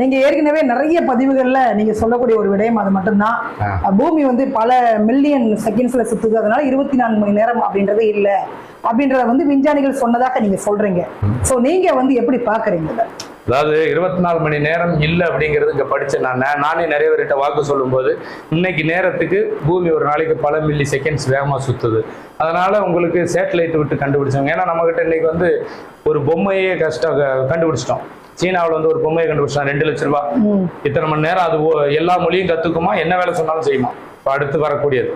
நீங்க ஏற்கனவே நிறைய பதிவுகள்ல நீங்க சொல்லக்கூடிய ஒரு விடயம் அது மட்டும்தான். பூமி வந்து பல மில்லியன் செகண்ட்ஸ்ல சுத்துது. அதனால இருபத்தி நான்கு மணி நேரம் அப்படின்றதே இல்ல. அப்படின்றத வந்து விஞ்ஞானிகள் சொன்னதாக நீங்க சொல்றீங்க. சோ நீங்க வந்து எப்படி பாக்குறீங்க? அதாவது இருபத்தி நாலு மணி நேரம் இல்லை அப்படிங்கிறது இங்கே படித்தேன் நான். நானே நிறைய பேர்கிட்ட வாக்கு சொல்லும்போது இன்னைக்கு நேரத்துக்கு பூமி ஒரு நாளைக்கு பல மில்லி செகண்ட்ஸ் வேகமாக சுற்றுது அதனால உங்களுக்கு சேட்டலைட் விட்டு கண்டுபிடிச்சாங்க. ஏன்னா நம்மகிட்ட இன்னைக்கு வந்து ஒரு பொம்மையே கஷ்டம் கண்டுபிடிச்சிட்டோம். சீனாவில் வந்து ஒரு பொம்மையை கண்டுபிடிச்சாங்க ரெண்டு லட்ச ரூபாய். இத்தனை மணி நேரம் அது எல்லா மொழியும் கற்றுக்குமா என்ன வேலை சொன்னாலும் செய்யுமா? இப்போ அடுத்து வரக்கூடியது.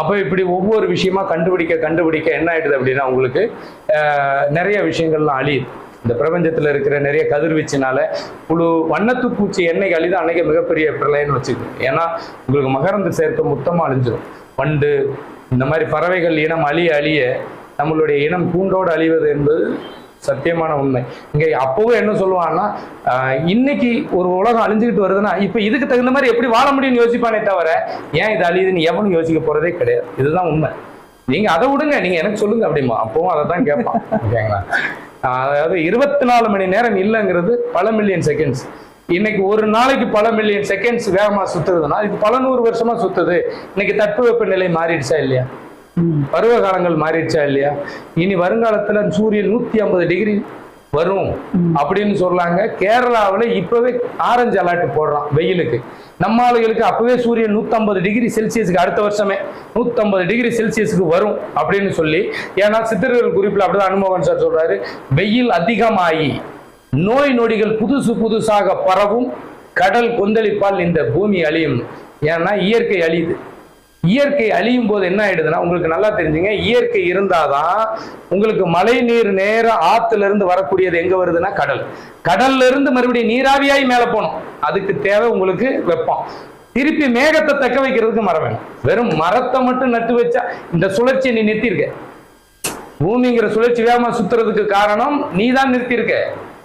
அப்போ இப்படி ஒவ்வொரு விஷயமா கண்டுபிடிக்க கண்டுபிடிக்க என்ன ஆயிடுது அப்படின்னா உங்களுக்கு நிறைய விஷயங்கள்லாம் அழியுது. இந்த பிரபஞ்சத்தில் இருக்கிற நிறைய கதிர்வீச்சினால புழு வண்ணத்து பூச்சி என்னைக்கு அழிதோ அன்னைக்கு மிகப்பெரிய பிரளயம்னு வச்சுக்கோங்க. ஏன்னா உங்களுக்கு மகரந்த சேர்க்கை மொத்தமாக அழிஞ்சிடும் வண்டு இந்த மாதிரி பறவைகள் இனம் அழிய அழிய நம்மளுடைய இனம் பூண்டோடு அழிவது என்பது சத்தியமான உண்மை. இங்க அப்பவும் என்ன சொல்லுவான்னா ஆஹ், இன்னைக்கு ஒரு உலகம் அழிஞ்சுக்கிட்டு வருதுன்னா இப்ப இதுக்கு தகுந்த மாதிரி எப்படி வாழ முடியும்னு யோசிப்பானே தவிர ஏன் இது அழியுதுன்னு எவனும் யோசிக்க போறதே கிடையாது. இதுதான் உண்மை. நீங்க அதை விடுங்க நீங்க எனக்கு சொல்லுங்க அப்படிமா. அப்பவும் அதை தான் கேட்பான். ஓகேங்களா? அதாவது இருபத்தி நாலு மணி நேரம் இல்லைங்கிறது பல மில்லியன் செகண்ட்ஸ் இன்னைக்கு ஒரு நாளைக்கு பல மில்லியன் செகண்ட்ஸ் வேகமா சுத்துறதுன்னா இது பல நூறு வருஷமா சுத்துது. இன்னைக்கு தட்பவெப்ப நிலை மாறிடுச்சா இல்லையா. பருவ காலங்கள் மாறிடுச்சா இல்லையா? இனி வருங்காலத்துல சூரியன் நூத்தி ஐம்பது டிகிரி வரும் அப்படின்னு சொல்றாங்க. கேரளாவுல இப்பவே ஆரஞ்சு அலர்ட் போடுறான் வெயிலுக்கு. நம்ம ஆளுகளுக்கு அப்பவே சூரியன் 150 டிகிரி செல்சியஸுக்கு அடுத்த வருஷமே 150 டிகிரி செல்சியஸுக்கு வரும் அப்படின்னு சொல்லி ஏன்னா சித்தர்கள் குறிப்பில் அப்படிதான் அனுமோகன் சார் சொல்றாரு. வெயில் அதிகமாகி நோய் நொடிகள் புதுசு புதுசாக பரவும் கடல் கொந்தளிப்பால் இந்த பூமி அழியும். ஏன்னா இயற்கை அழியுது. இயற்கை அழியும் போது என்ன ஆயிடுதுன்னா உங்களுக்கு நல்லா தெரிஞ்சுங்க இயற்கை இருந்தாதான் உங்களுக்கு மழை நீர் நேர ஆத்துல இருந்து வரக்கூடியது எங்க வருதுன்னா கடல். கடல்ல இருந்து மறுபடியும் நீராவியாய் மேல போகணும். அதுக்கு தேவை உங்களுக்கு வெப்பம். திருப்பி மேகத்தை தக்க வைக்கிறதுக்கு மரம் வேணும். வெறும் மரத்தை மட்டும் நட்டு வச்சா இந்த சுழற்சியை நீ நிறுத்தியிருக்க பூமிங்கிற சுழற்சி வேகமா சுத்துறதுக்கு காரணம் நீ தான் நிறுத்தியிருக்க.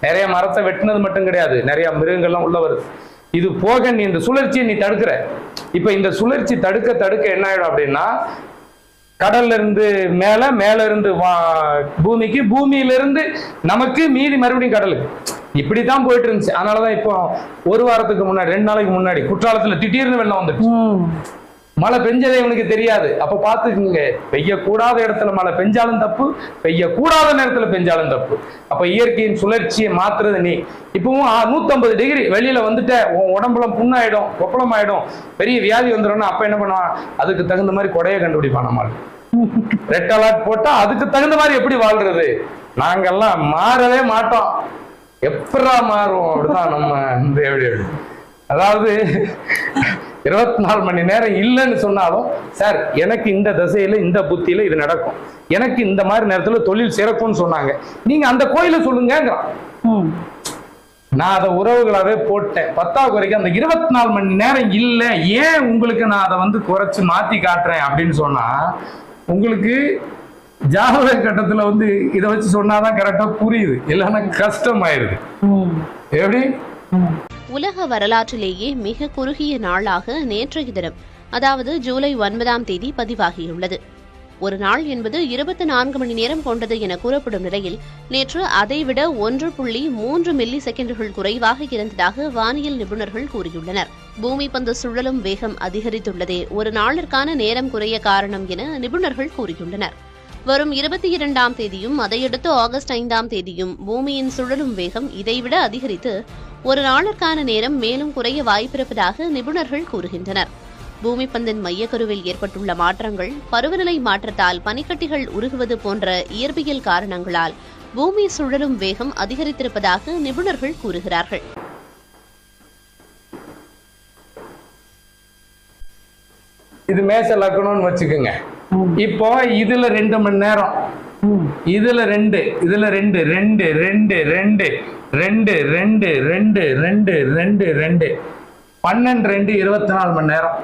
நிறைய மரத்தை வெட்டினது மட்டும் கிடையாது. நிறைய மிருகங்கள்லாம் உள்ள வருது. இது போக நீ இந்த சுழற்சியை நீ தடுக்கிற. இப்ப இந்த சுழற்சி தடுக்க தடுக்க என்ன ஆயிடும் அப்படின்னா கடல்ல இருந்து மேல மேல இருந்து வா- பூமிக்கு பூமியில இருந்து நமக்கு மீதி மறுபடியும் கடலுக்கு. இப்படித்தான் போயிட்டு இருந்துச்சு. அதனாலதான் இப்போ ஒரு வாரத்துக்கு முன்னாடி ரெண்டு நாளைக்கு முன்னாடி குற்றாலத்துல திடீர்னு வெள்ளம் வந்துட்டு மழை பெஞ்சதே இவனுக்கு தெரியாது. அப்ப பாத்துக்குங்க பெய்யக்கூடாத இடத்துல மழை பெஞ்சாலும் தப்பு பெய்யக்கூடாத நேரத்துல பெஞ்சாலும் தப்பு. அப்ப இயற்கையின் சுழற்சியை மாத்துறது நீ. இப்பவும் நூத்தம்பது டிகிரி வெளியில வந்துட்ட உன் உடம்புல புண்ணாயிடும் கொப்பளம் ஆயிடும் பெரிய வியாதி வந்துடும் அப்ப என்ன பண்ணுவான்? அதுக்கு தகுந்த மாதிரி கொடையை கண்டுபிடிப்பான் நம்மால். ரெட் அலர்ட் போட்டா அதுக்கு தகுந்த மாதிரி எப்படி வாழ்றது? நாங்கெல்லாம் மாறவே மாட்டோம். எப்பரா மாறுவோம்? அப்படிதான் நம்ம இந்த எப்படி அதாவது இருபத்தி நாலு மணி நேரம் இல்லைன்னு சொன்னாலும் சார் எனக்கு இந்த திசையில இந்த புத்தியில இது நடக்கும். எனக்கு இந்த மாதிரி நேரத்துல தொழில் சிறக்கும்னு சொன்னாங்க. நீங்க அந்த கோயிலை சொல்லுங்கங்கிறான். ம். நான் அதை உறவுகளாவே போட்டேன். பத்தாவது வரைக்கும் அந்த இருபத்தி நாலு மணி நேரம் இல்லை. ஏன் உங்களுக்கு நான் அதை வந்து குறைச்சு மாத்தி காட்டுறேன்? அப்படின்னு சொன்னா உங்களுக்கு ஜாதக கட்டத்துல வந்து இதை வச்சு சொன்னாதான் கரெக்டா புரியுது. இல்லைன்னா கஷ்டமாயிருது. எப்படி. உலக வரலாற்றிலேயே மிக குறுகிய நாளாக நேற்றைய தினம் அதாவது ஜூலை ஒன்பதாம் தேதி பதிவாகியுள்ளது. ஒரு நாள் என்பது இருபத்தி நான்கு மணி நேரம் கொண்டது என கூறப்படும் நிலையில் நேற்று அதைவிட ஒன்று புள்ளி மூன்று மில்லி செகண்டுகள் குறைவாக இருந்ததாக வானியல் நிபுணர்கள் கூறியுள்ளனர். பூமி பந்து சுழலும் வேகம் அதிகரித்துள்ளதே ஒரு நாளிற்கான நேரம் குறைய காரணம் என நிபுணர்கள் கூறியுள்ளனர். வரும் இருபத்தி இரண்டாம் தேதியும் அதையடுத்து ஆகஸ்ட் ஐந்தாம் தேதியும் பூமியின் சுழலும் வேகம் இதைவிட அதிகரித்து ஒரு நாளுக்கான நேரம் மேலும் குறைய வாய்ப்பிருப்பதாக நிபுணர்கள் கூறுகின்றனர். பூமிப்பந்தின் மையக்கருவில் ஏற்பட்டுள்ள மாற்றங்கள் பருவநிலை மாற்றத்தால் பனிக்கட்டிகள் உருகுவது போன்ற இயற்பியல் காரணங்களால் பூமி சுழலும் வேகம் அதிகரித்திருப்பதாக நிபுணர்கள் கூறுகிறார்கள். இது மேச லக்கணம்னு வச்சுக்கோங்க. இப்போ இதுல ரெண்டு மணி நேரம். இதுல ரெண்டு இதுல ரெண்டு ரெண்டு ரெண்டு ரெண்டு ரெண்டு ரெண்டு ரெண்டு ரெண்டு ரெண்டு ரெண்டு. பன்னெண்டு ரெண்டு இருபத்தி நாலு மணி நேரம்.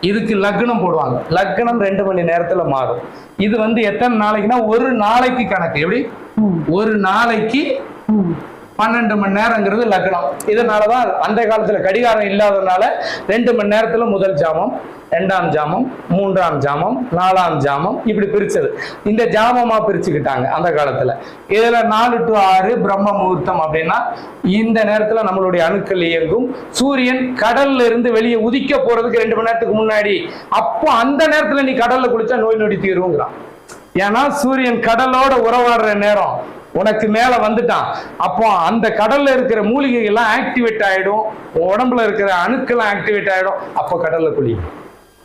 இதுக்கு லக்னம் போடுவாங்க. லக்னம் ரெண்டு மணி நேரத்துல மாறும். இது வந்து எத்தனை நாளைக்குன்னா ஒரு நாளைக்கு கணக்கு. எப்படி? ஒரு நாளைக்கு பன்னெண்டு மணி நேரங்கிறது லக்னம். இதனாலதான் அந்த காலத்துல கடிகாரம் இல்லாததுனால ரெண்டு மணி நேரத்துல முதல் ஜாமம் ரெண்டாம் ஜாமம் மூன்றாம் ஜாமம் நாலாம் ஜாமம் இப்படி பிரிச்சது. இந்த ஜாமமா பிரிச்சுக்கிட்டாங்க அந்த காலத்துல. இதுல நாலு டு ஆறு பிரம்ம முகூர்த்தம் அப்படின்னா இந்த நேரத்துல நம்மளுடைய அணுக்கள் இயங்கும். சூரியன் கடல்ல இருந்து வெளியே உதிக்க போறதுக்கு ரெண்டு மணி நேரத்துக்கு முன்னாடி. அப்போ அந்த நேரத்துல நீ கடல்ல குளிச்சா நோய் நொடி தீருங்கிறான் ஏன்னா சூரியன் கடலோட உறவாடுற நேரம். உனக்கு மேல வந்துட்டான். அப்போ அந்த கடல்ல இருக்கிற மூலிகைகள்லாம் ஆக்டிவேட் ஆயிடும். உடம்புல இருக்கிற அணுக்கெல்லாம் ஆக்டிவேட் ஆயிடும். அப்போ கடல்ல குழி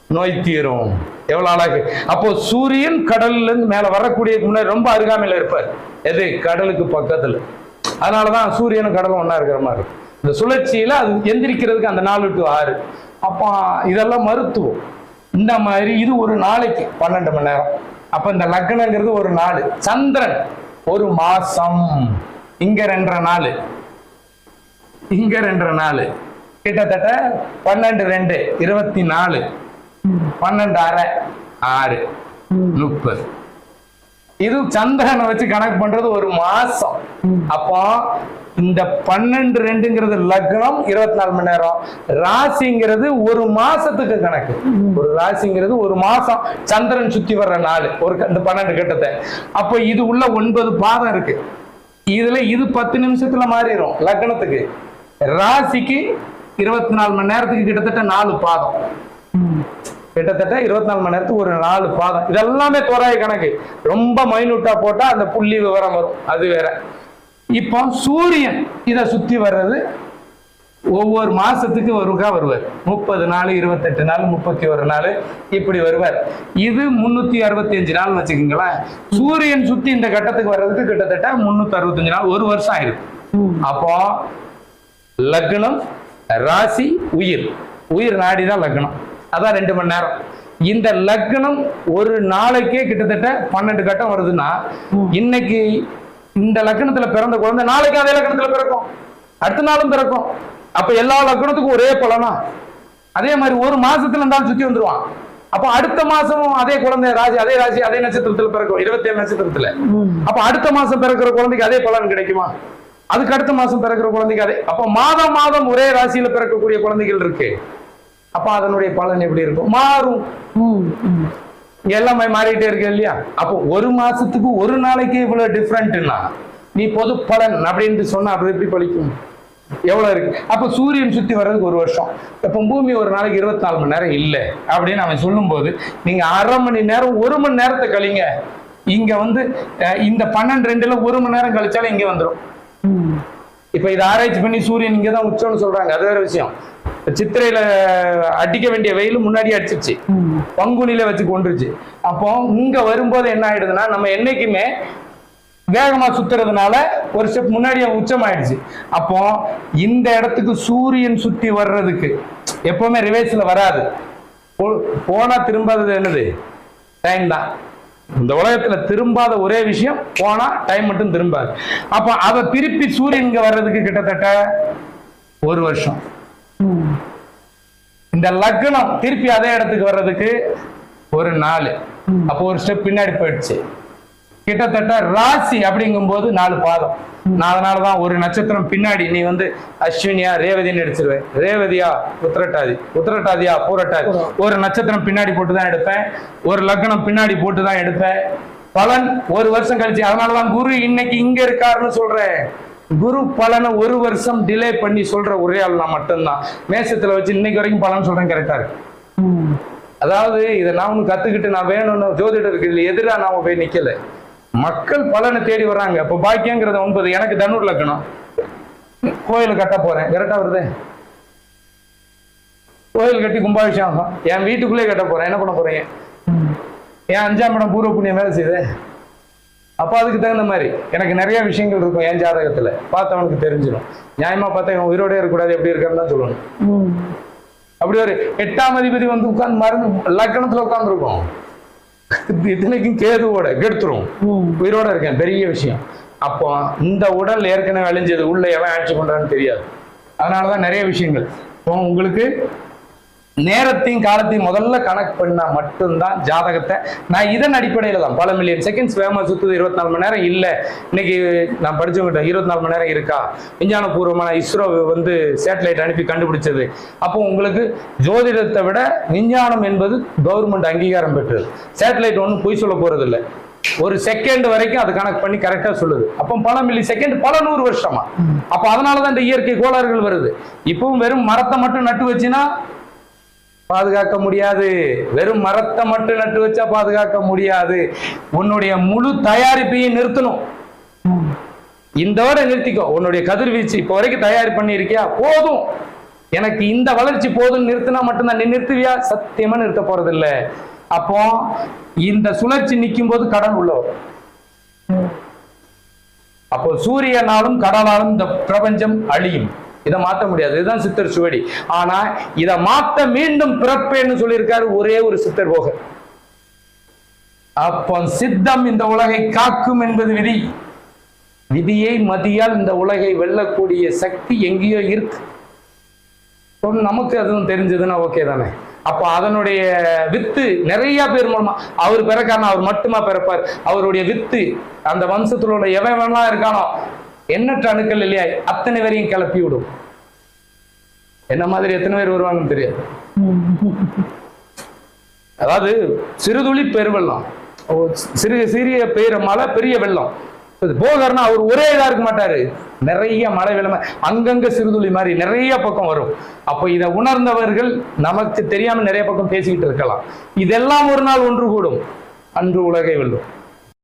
நோய் தீரும். எவ்வளவு அழகு. அப்போ சூரியன் கடல்ல இருந்து மேல வரக்கூடிய முன்னாடி ரொம்ப அருகாமையில இருப்பார். எது? கடலுக்கு பக்கத்துல. அதனாலதான் சூரியனும் கடலும் ஒன்னா இருக்கிற மாதிரி இருக்கும். இந்த சுழற்சியில அது எந்திரிக்கிறதுக்கு அந்த நாலு டு ஆறு. அப்போ இதெல்லாம் மருத்துவம். இந்த மாதிரி இது ஒரு நாளைக்கு பன்னெண்டு மணி நேரம். அப்ப இந்த லக்னங்கிறது ஒரு நாள். சந்திரன். ஒரு மாசம். இங்க ரெண்டரை நாள். இங்க ரெண்டரை நாள். கிட்டத்தட்ட பன்னெண்டு ரெண்டு இருபத்தி நாலு. பன்னெண்டு அரை ஆறு. முப்பது. இது சந்திரனை வச்சு கணக்கு பண்றது ஒரு மாசம். அப்போ இந்த பன்னெண்டு ரெண்டுங்கிறது லக்னம் இருபத்தி நாலு மணி நேரம். ராசிங்கிறது ஒரு மாசத்துக்கு கணக்கு. ஒரு ராசிங்கிறது ஒரு மாசம். சந்திரன் சுத்தி வர்ற நாள். ஒரு க- இந்த பன்னெண்டு கட்டத்தை. அப்போ இது உள்ள ஒன்பது பாதம் இருக்கு. இதுல இது பத்து நிமிஷத்துல மாறிடும் லக்னத்துக்கு. ராசிக்கு இருபத்தி நாலு மணி நேரத்துக்கு கிட்டத்தட்ட நாலு பாதம். கிட்டத்தட்ட இருபத்தி நாலு மணி நேரத்துக்கு ஒரு நாலு பாதம். இதெல்லாமே தோராய கணக்கு. ரொம்ப மைனூட்டா போட்டா அந்த புள்ளி விவரம் வரும். அது வேற. இப்போ சூரியன் இதை சுத்தி வர்றது ஒவ்வொரு மாசத்துக்கு ஒருக்கா வருவார். முப்பது நாள் இருபத்தெட்டு நாள் முப்பத்தி ஒரு நாள் இப்படி வருவார். இது முன்னூத்தி அறுபத்தி அஞ்சு நாள் வச்சுக்கோங்களேன். சூரியன் சுத்தி இந்த கட்டத்துக்கு வர்றதுக்கு கிட்டத்தட்ட முன்னூத்தி அறுபத்தஞ்சு நாள் ஒரு வருஷம் ஆயிருக்கு. அப்போ லக்னம் ராசி உயிர். உயிர் நாடி தான் லக்னம். அதான் ரெண்டு மணி நேரம். இந்த லக்னம் ஒரு நாளைக்கே கிட்டத்தட்ட பன்னெண்டு கட்டம் வருதுன்னா இன்னைக்கு இந்த லக்னத்துல பிறந்த குழந்தை நாளைக்கு அதே லக்னத்துல பிறக்கும். அடுத்த நாளும் பிறக்கும். அப்ப எல்லா லக்னத்துக்கும் ஒரே பலனா? அதே மாதிரி ஒரு மாசத்துல இருந்தாலும் சுத்தி வந்துருவான். அப்ப அடுத்த மாசமும் அதே குழந்தை ராசி அதே ராசி அதே நட்சத்திரத்துல பிறக்கும். இருபத்தி ஏழு நட்சத்திரத்துல அப்ப அடுத்த மாசம் பிறக்கிற குழந்தைக்கு அதே பலன் கிடைக்குமா? அதுக்கு அடுத்த மாசம் பிறக்கிற குழந்தைக்கு அதே. அப்ப மாதம் மாதம் ஒரே ராசியில பிறக்கக்கூடிய குழந்தைகள் இருக்கு. அப்ப அதனுடைய பலன் எப்படி இருக்கும்? மாறும். எல்லாமே மாறிட்டே இருக்கு இல்லையா? அப்போ ஒரு மாசத்துக்கு ஒரு நாளைக்கு இவ்வளவு டிஃப்ரெண்ட்னா நீ பொது பலன் அப்படின்னு சொன்னா அது எப்படி பலிக்கும் எவ்வளவு இருக்கு? அப்ப சூரியன் சுத்தி வர்றதுக்கு ஒரு வருஷம். இப்ப பூமி ஒரு நாளைக்கு இருபத்தி நாலு மணி நேரம் இல்ல அப்படின்னு அவன் சொல்லும்போது நீங்க அரை மணி நேரம் ஒரு மணி நேரத்தை கழிங்க. இங்க வந்து இந்த பன்னெண்டு ரெண்டுல ஒரு மணி நேரம் கழிச்சாலும் இங்க வந்துடும் இப்ப இதை ஆராய்ச்சி பண்ணி சூரியன் இங்க தான் உச்சம்னு சொல்றாங்க. அது வேற விஷயம். சித்திரையில அடிக்க வேண்டிய வெயில் முன்னாடி அடிச்சிருச்சு. பங்குனில வச்சு கொண்டுருச்சு அப்போ இங்க வரும்போது என்ன ஆயிடுதுன்னா நம்ம என்னைக்குமே வேகமா சுத்துறதுனால ஒரு ஸ்டெப் முன்னாடியே உச்சம் ஆயிடுச்சு அப்போ இந்த இடத்துக்கு சூரியன் சுத்தி வர்றதுக்கு எப்பவுமே ரிவேர்ஸ்ல வராது. போனா திரும்பாதது என்னது? டைம் தான். இந்த உலகத்துல திரும்பாத ஒரே விஷயம் போனா டைம் மட்டும் திரும்பாது. அப்ப அதை திருப்பி சூரியன் இங்க வர்றதுக்கு கிட்டத்தட்ட ஒரு வருஷம். இந்த லக்னம் திருப்பி அதே இடத்துக்கு வர்றதுக்கு ஒரு நாள். அப்போ ஒரு ஸ்டெப் பின்னாடி போயிடுச்சு. கிட்டத்தட்ட ராசி அப்படிங்கும் போது நாலு பாதம். நான் அதனாலதான் ஒரு நட்சத்திரம் பின்னாடி நீ வந்து அஸ்வினியா ரேவதின்னு எடுத்துருவேன். ரேவதியா உத்திரட்டாதி. உத்திரட்டாதியா பூரட்டாதி. ஒரு நட்சத்திரம் பின்னாடி போட்டு தான் எடுப்பேன். ஒரு லக்னம் பின்னாடி போட்டு தான் எடுப்பேன். பலன் ஒரு வருஷம் கழிச்சு. அதனாலதான் குரு இன்னைக்கு இங்க இருக்காருன்னு சொல்றேன். குரு பலனை ஒரு வருஷம் டிலே பண்ணி சொல்ற ஒரே ஆள் நான் மட்டும்தான். மேசத்துல வச்சு இன்னைக்கு வரைக்கும் பலன் சொல்றேன் கரெக்டா இருக்கு? அதாவது இதை நான் ஒன்று கத்துக்கிட்டு நான் வேணும்னு ஜோதிடருக்கு எதிராக எதிரா நாம போய் நிக்கல. மக்கள் பலனை தேடி வர்றாங்க. இப்ப பாக்கியங்கிறத ஒன்பது. எனக்கு தனுர் லக்கணம் கோயில் கட்ட போறேன். கரெக்டா வருது? கோயில் கட்டி கும்பாபிஷேகம் என் வீட்டுக்குள்ளே கட்ட போறேன். என்ன பண்ண போறீங்க? என் அஞ்சாம் இடம் பூர்வ புண்ணியம் வேலை செய்யுது. அப்போ அதுக்கு தகுந்த மாதிரி எனக்கு நிறைய விஷயங்கள் இருக்கும் என் ஜாதகத்துல. பார்த்தவனுக்கு தெரிஞ்சிடும். நியாயமா பார்த்தா இவன் உயிரோட இருக்கக்கூடாது எப்படி இருக்கான்னு தான் சொல்லணும். அப்படி ஒரு எட்டாம் அதிபதி வந்து உட்கார்ந்து மருந்து லக்கணத்துல உட்கார்ந்துருக்கும். இத்தனைக்கும் கேதுவோட கெடுத்துரும். உயிரோட இருக்கேன் பெரிய விஷயம். அப்போ இந்த உடல் ஏற்கனவே அழிஞ்சது உள்ள எவன் ஆட்சி பண்றான்னு தெரியாது. அதனாலதான் நிறைய விஷயங்கள். இப்போ உங்களுக்கு நேரத்தையும் காலத்தையும் முதல்ல கணக்கு பண்ணா மட்டும்தான் ஜாதகத்தை. நான் இதன் அடிப்படையில தான். பல மில்லியன் செகண்ட்ஸ் வேகமா சுத்துது இருபத்தி நாலு மணி நேரம் இல்ல. இன்னைக்கு நான் படிச்சவங்கிட்ட இருபத்தி நாலு மணி நேரம் இருக்கா? விஞ்ஞானபூர்வமான இஸ்ரோ வந்து சேட்டலைட் அனுப்பி கண்டுபிடிச்சது. அப்போ உங்களுக்கு ஜோதிடத்தை விட விஞ்ஞானம் என்பது கவர்மெண்ட் அங்கீகாரம் பெற்றது. சேட்டலைட் ஒன்றும் பொய் சொல்ல போறது இல்ல ஒரு செகண்ட் வரைக்கும் அது கணக்கு பண்ணி கரெக்டா சொல்லுது. அப்போ பல மில்லி செகண்ட் பல நூறு வருஷமா. அப்போ அதனாலதான் இந்த இயற்கை கோளாறுகள் வருது. இப்பவும் வெறும் மரத்தை மட்டும் நட்டு வச்சுன்னா பாதுகாக்க முடியாது. வெறும் மரத்தை மட்டும் நட்டு வச்சா பாதுகாக்க முடியாது. உன்னுடைய முழு தயாரிப்பையும் நிறுத்தணும். இந்தோட நிறுத்திக்கோ. உன்னுடைய கதிர்வீச்சு இப்போ வரைக்கும் தயார் பண்ணியிருக்கியா? போதும். எனக்கு இந்த வளர்ச்சி போதும் நிறுத்தினா மட்டும்தான். நீ நிறுத்துவியா? சத்தியமா நிறுத்த போறது இல்ல அப்போ இந்த சுழற்சி நிற்கும் போது கடன் உள்ள அப்போ சூரியனாலும் கடலாலும் இந்த பிரபஞ்சம் அழியும். இதை மாத்த முடியாது. இதுதான் சித்தர் சுவடி. ஆனா இதை மாத்த மீண்டும் பிறப்பேன்னு சொல்லியிருக்காரு ஒரே ஒரு சித்தர் போக அப்போ சித்தம் இந்த உலகை காக்கும் என்பது விதி. விதியை மதியால் இந்த உலகை வெல்லக்கூடிய சக்தி எங்கேயோ இருக்கு. நமக்கு அதுவும் தெரிஞ்சதுன்னா ஓகே தானே. அப்போ அதனுடைய வித்து நிறைய பேர் மூலமா அவர் பிறக்கான அவர் மட்டுமா பிறப்பார். அவருடைய வித்து அந்த வம்சத்துல உள்ள எவன் வேணா இருக்கானோ எண்ணற்ற அணுக்கள் இல்லையா? அத்தனை பேரையும் கிளப்பி விடும். என்ன மாதிரி எத்தனை பேர் வருவாங்கன்னு தெரியாது. அதாவது சிறுதுளி பெருவெள்ளம் ஓ, சிறு சிறிய பெய்கிற மழை பெரிய வெள்ளம். போகர்னா அவர் ஒரே இதா இருக்க மாட்டாரு. நிறைய மழை வெள்ளம் அங்கங்க சிறுதுளி மாதிரி நிறைய பக்கம் வரும். அப்போ இதை உணர்ந்தவர்கள் நமக்கு தெரியாம நிறைய பக்கம் பேசிக்கிட்டு இருக்கலாம். இதெல்லாம் ஒரு நாள் ஒன்று கூடும். அன்று உலகை வெல்லும்.